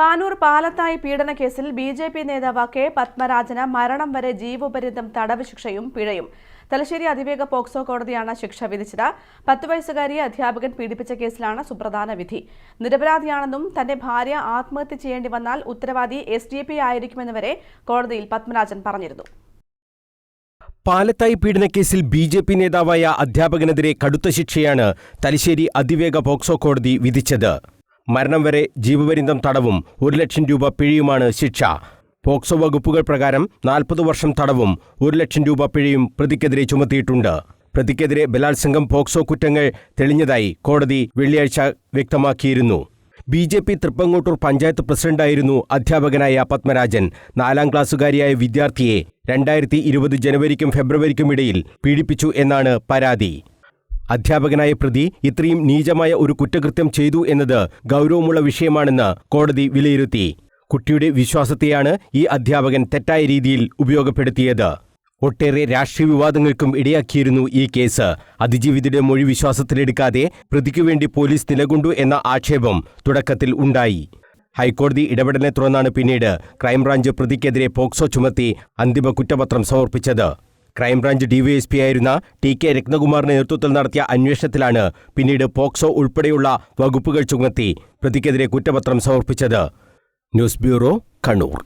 പാനൂർ പാലത്തായി പീഡന കേസിൽ B J P നേതാവ് കെ പത്മരാജന് മരണം വരെ ജീവപര്യന്തം തടവ് ശിക്ഷയും പിഴയും. തലശ്ശേരി അതിവേഗ പോക്സോ കോടതിയാണ് ശിക്ഷ വിധിച്ചത്. പത്ത് വയസ്സുകാരിയെ അധ്യാപകൻ പീഡിപ്പിച്ച കേസിലാണ് സുപ്രധാന വിധി. നിരപരാധിയാണെന്നും തന്റെ ഭാര്യ ആത്മഹത്യ ചെയ്യേണ്ടി വന്നാൽ ഉത്തരവാദി എസ് ഡി പി ആയിരിക്കുമെന്ന് വരെ കോടതിയിൽ പത്മരാജൻ പറഞ്ഞിരുന്നു. പാലത്തായി പീഡനക്കേസിൽ ബി ജെ പി നേതാവായ അധ്യാപകനെതിരെ കടുത്ത ശിക്ഷയാണ് തലശ്ശേരി അതിവേഗ പോക്സോ കോടതി വിധിച്ചത്. മരണം വരെ ജീവപര്യന്തം തടവും ഒരു ലക്ഷം രൂപ പിഴയുമാണ് ശിക്ഷ. പോക്സോ വകുപ്പുകൾ പ്രകാരം നാൽപ്പത് വർഷം തടവും ഒരു ലക്ഷം രൂപ പിഴയും പ്രതിക്കെതിരെ ചുമത്തിയിട്ടുണ്ട്. പ്രതിക്കെതിരെ ബലാത്സംഗം പോക്സോ കുറ്റങ്ങൾ തെളിഞ്ഞതായി കോടതി വെള്ളിയാഴ്ച വ്യക്തമാക്കിയിരുന്നു. B J P Thrippangottur panchayat പ്രസിഡന്റായിരുന്നു അധ്യാപകനായ പത്മരാജൻ. നാലാം ക്ലാസ്സുകാരിയായ വിദ്യാർത്ഥിയെ രണ്ടായിരത്തി ഇരുപത് ജനുവരിക്കും ഫെബ്രുവരിക്കും ഇടയിൽ പീഡിപ്പിച്ചു എന്നാണ് പരാതി. അധ്യാപകനായ പ്രതി ഇത്രയും നീചമായ ഒരു കുറ്റകൃത്യം ചെയ്തു എന്നത് ഗൗരവമുള്ള വിഷയമാണെന്ന് കോടതി വിലയിരുത്തി. കുട്ടിയുടെ വിശ്വാസത്തെയാണ് ഈ അധ്യാപകൻ തെറ്റായ രീതിയിൽ ഉപയോഗപ്പെടുത്തിയത്. ഒട്ടേറെ രാഷ്ട്രീയ വിവാദങ്ങൾക്കും ഇടയാക്കിയിരുന്നു ഈ കേസ്. അതിജീവിതയുടെ മൊഴി വിശ്വാസത്തിലെടുക്കാതെ പ്രതിക്കു വേണ്ടി പോലീസ് നിലകൊണ്ടു എന്ന ആക്ഷേപം തുടക്കത്തിൽ ഉണ്ടായി. ഹൈക്കോടതി ഇടപെടലിനെ തുടർന്നാണ് പിന്നീട് ക്രൈംബ്രാഞ്ച് പ്രതിക്കെതിരെ പോക്സോ ചുമത്തി അന്തിമ കുറ്റപത്രം സമർപ്പിച്ചത്. ക്രൈംബ്രാഞ്ച് ഡിവൈഎസ്പി ആയിരുന്ന ടി കെ രത്നകുമാറിന്റെ നേതൃത്വത്തിൽ നടത്തിയ അന്വേഷണത്തിലാണ് പിന്നീട് പോക്സോ ഉൾപ്പെടെയുള്ള വകുപ്പുകൾ ചുമത്തി പ്രതിക്കെതിരെ കുറ്റപത്രം സമർപ്പിച്ചത്. News bureau Kannur.